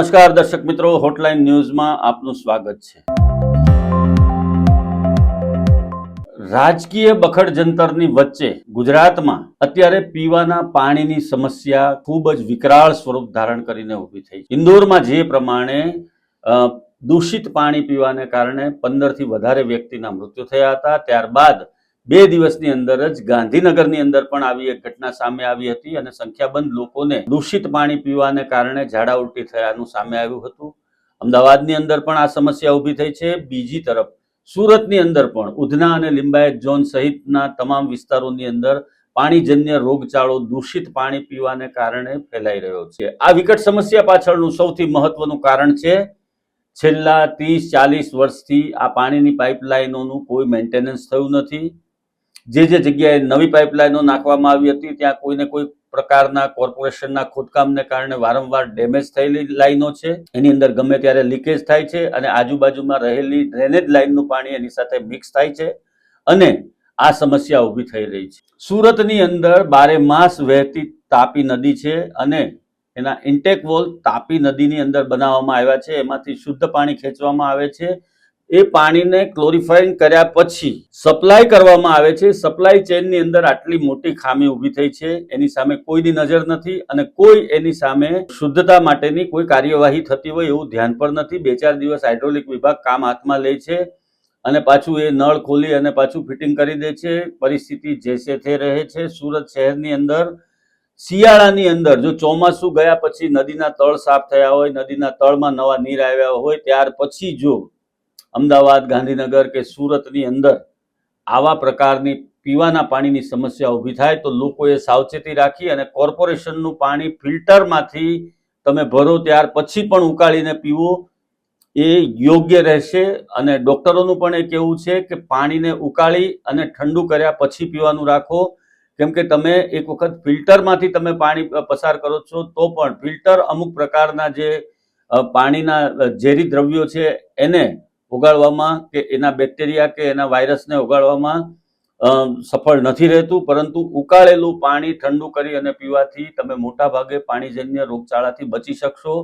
નમસ્કાર દર્શક મિત્રો હોટલાઇન ન્યૂઝમાં આપનું સ્વાગત છે. રાજકીય બખડ જંતરની વચ્ચે ગુજરાતમાં અત્યારે પીવાના પાણીની સમસ્યા ખૂબ જ વિકરાળ સ્વરૂપ ધારણ કરીને ઊભી થઈ ઇન્દોરમાં જે પ્રમાણે દૂષિત પાણી પીવાને કારણે પંદરથી વધારે વ્યક્તિના મૃત્યુ થયા હતા. ત્યારબાદ બે દિવસની અંદર જ ગાંધીનગરની અંદર પણ આવી એક ઘટના સામે આવી હતી અને સંખ્યાબંધ લોકોને દૂષિત પાણી પીવાને કારણે ઝાડા ઉલટી થયાનું સામે આવ્યું હતું. અમદાવાદની અંદર પણ આ સમસ્યા ઊભી થઈ છે. બીજી તરફ, સુરતની અંદર પણ ઉધના અને લિંબાયત ઝોન સહિતના તમામ વિસ્તારોની અંદર પાણીજન્ય રોગચાળો દૂષિત પાણી પીવાને કારણે ફેલાઈ રહ્યો છે. આ વિકટ સમસ્યા પાછળનું સૌથી મહત્વનું કારણ છે છેલ્લા ત્રીસ ચાલીસ વર્ષથી આ પાણીની પાઇપલાઇનોનું કોઈ મેન્ટેનન્સ થયું નથી. જે જે જગ્યાએ નવી પાઇપલાઇનો નાખવામાં આવી હતી, ત્યાં કોઈને કોઈ પ્રકારના કોર્પોરેશનના ખોદકામને કારણે વારંવાર ડેમેજ થયેલી લાઈનો છે. એની અંદર ગમે ત્યારે લીકેજ થાય છે અને આજુબાજુમાં રહેલી ડ્રેનેજ લાઈનનું પાણી એની સાથે મિક્સ થાય છે અને આ સમસ્યા ઊભી થઈ રહી છે. સુરતની અંદર બારે માસ વહેતી તાપી નદી છે અને એના ઇન્ટેક વોલ તાપી નદીની અંદર બનાવવામાં આવ્યા છે. એમાંથી શુદ્ધ પાણી ખેંચવામાં આવે છે એ પાણીને ક્લોરિફાઈંગ કર્યા પછી સપ્લાય કરવામાં આવે છે. સપ્લાય ચેનની અંદર આટલી મોટી ખામી ઊભી થઈ છે. એની સામે કોઈની નજર નથી અને કોઈ એની સામે શુદ્ધતા માટેની કોઈ કાર્યવાહી થતી હોય એવું ધ્યાન પણ નથી. બે ચાર દિવસ હાઇડ્રોલિક વિભાગ કામ હાથમાં લે છે અને પાછું એ નળ ખોલી અને પાછું ફિટિંગ કરી દે છે. પરિસ્થિતિ જેસે તે રહે છે. સુરત શહેરની અંદર, શિયાળાની અંદર જો ચોમાસું ગયા પછી નદીના તળ સાફ થયા હોય, નદીના તળમાં નવા નીર આવ્યા હોય, ત્યાર પછી જો અમદાવાદ, ગાંધીનગર કે સુરતની અંદર આવા પ્રકારની પીવાના પાણીની સમસ્યા ઊભી થાય તો લોકોએ સાવચેતી રાખી અને કોર્પોરેશનનું પાણી ફિલ્ટરમાંથી તમે ભરો ત્યાર પછી પણ ઉકાળીને પીવો એ યોગ્ય રહેશે અને ડૉક્ટરોનું પણ એ કહેવું છે કે પાણીને ઉકાળી અને ઠંડુ કર્યા પછી પીવાનું રાખો. કેમ કે તમે એક વખત ફિલ્ટરમાંથી તમે પાણી પસાર કરો છો તો પણ ફિલ્ટર અમુક પ્રકારના જે પાણીના ઝેરી દ્રવ્યો છે એને ઓગાળવામાં કે એના બેક્ટેરિયા કે એના વાયરસને ઉગાડવામાં સફળ નથી રહેતું, પરંતુ ઉકાળેલું પાણી ઠંડુ કરી અને પીવાથી તમે મોટા ભાગે પાણીજન્ય રોગચાળાથી બચી શકશો.